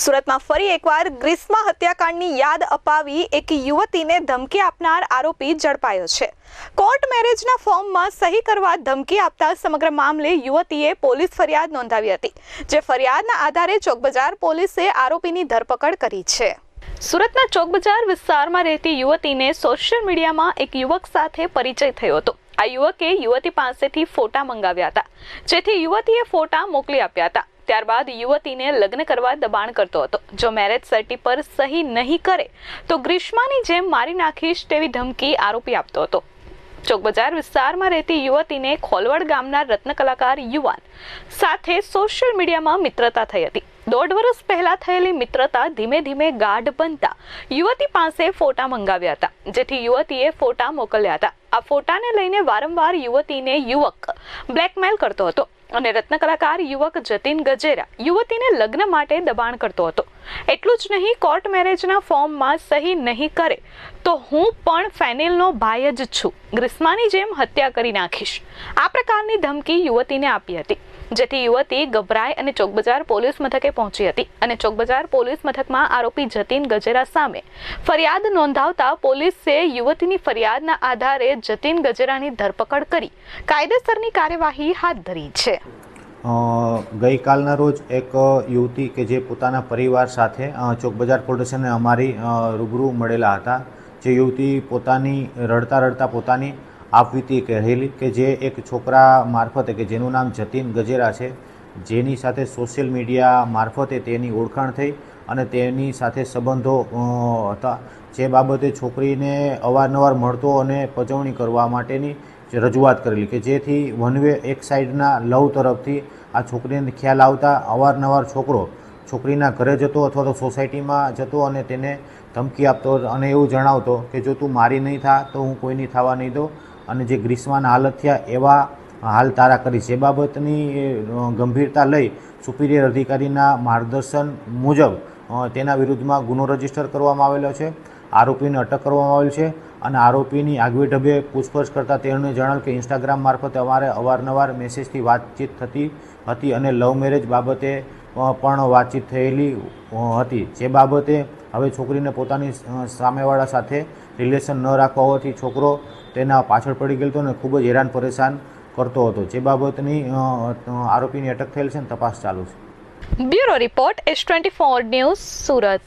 સુરતમાં ફરી એકવાર ગ્રીષ્મા હત્યાકાંડની યાદ અપાવી એક યુવતીને ધમકી આપનાર આરોપી ઝડપાયો છે. કોર્ટ મેરેજના ફોર્મમાં સહી કરવા ધમકી આપતા સમગ્ર મામલે યુવતીએ પોલીસ ફરિયાદ નોંધાવી હતી, જે ફરિયાદના આધારે ચોકબજાર પોલીસે આરોપીની ધરપકડ કરી છે. સુરતના ચોકબજાર વિસ્તારમાં રહેતી યુવતીને સોશિયલ મીડિયામાં એક યુવક સાથે પરિચય થયો હતો. આ યુવકે યુવતી પાસેથી ફોટા મંગાવ્યા હતા, જેથી યુવતીએ ફોટા મોકલી આપ્યા હતા. ત્યારબાદ યુવતીને લગ્ન કરવા દબાણ કરતો હતો. જો મેરેજ સર્ટી પર સહી નહીં કરે, તો ગ્રીષ્માની જેમ મારી નાખીશ તેવી ધમકી આરોપી આપતો હતો. ચોકબજાર વિસ્તારમાં રહેતી યુવતીને ખોલવડ ગામના રત્ન કલાકાર યુવાન સાથે સોશિયલ મીડિયામાં મિત્રતા થઈ હતી. દોઢ વર્ષ પહેલા થયેલી મિત્રતા ધીમે ધીમે ગાઢ બનતા યુવતી પાસે ફોટા મંગાવ્યા હતા. જેથી યુવતીએ ફોટા મોકલ્યા હતા. આ ફોટાને લઈને વારંવાર યુવતીને યુવક બ્લેકમેલ કરતો હતો. અને રત્ન કલાકાર યુવક જતીન ગજેરા યુવતીને લગ્ન માટે દબાણ કરતો હતો. એટલું જ નહીં કોર્ટ મેરેજના ફોર્મમાં સહી નહીં કરે, તો હું પણ ફેનિલનો ભાઈ જ છું. ગ્રીસ્માની જેમ હત્યા કરી નાખીશ. આ પ્રકારની ધમકી યુવતીને આપી હતી, જેથી યુવતી ગભરાઈ અને ચોકબજાર પોલીસ મથકે પહોંચી હતી અને ચોકબજાર પોલીસ મથકમાં આરોપી જતીન ગજેરા સામે ફરિયાદ નોંધાવતા પોલીસે યુવતીની ફરિયાદના આધારે જતીન ગજેરાની ધરપકડ કરી. કાયદેસરની કાર્યવાહી હાથ ધરી છે. ગઈકાલના રોજ એક યુવતી કે જે પોતાના પરિવાર સાથે ચોક ચોકબજાર પોલીસ અમારી રૂબરૂ મળેલા હતા. જે યુવતી પોતાની, રડતા રડતા પોતાની આપવીતી કહેલી કે જે એક છોકરા મારફતે કે જેનું નામ જતીન ગજેરા છે, જેની સાથે સોશિયલ મીડિયા મારફતે તેની ઓળખાણ થઈ અને તેની સાથે સંબંધો હતા. જે બાબતે છોકરીને અવારનવાર મળતો અને પજવણી કરવા માટેની રજૂઆત કરેલી કે જેથી વન વે એક સાઈડના લવ તરફથી આ છોકરીને ખ્યાલ આવતા અવારનવાર છોકરો છોકરીના ઘરે જતો અથવા તો સોસાયટીમાં જતો અને તેને ધમકી આપતો અને એવું જણાવતો કે જો તું મારી નહીં થા તો હું કોઈની થવા નહીં દઉં. અને જે ગ્રીષ્માના હાલત થયા એવા હાલ તારા કરીશ. એ બાબતની ગંભીરતા લઈ સુપિરિયર અધિકારીના માર્ગદર્શન મુજબ તેના વિરુદ્ધમાં ગુનો રજિસ્ટર કરવામાં આવેલો છે. આરોપીને અટક કરવામાં આવેલ છે અને આરોપીની આગવી ઢબે પૂછપરછ કરતાં તેણે જણાવ્યું કે ઇન્સ્ટાગ્રામ મારફતે અમારે અવારનવાર મેસેજથી વાતચીત થતી હતી અને લવ મેરેજ બાબતે પણ વાતચીત થયેલી હતી. જે બાબતે હવે છોકરીને પોતાની સામેવાળા સાથે રિલેશન ન રાખવા હોવાથી છોકરો તેના પાછળ પડી ગયો હતો અને ખૂબ જ હેરાન પરેશાન કરતો હતો. જે બાબતની આરોપીની અટક થયેલ છે અને તપાસ ચાલુ છે. Bureau report, S twenty four news Surat.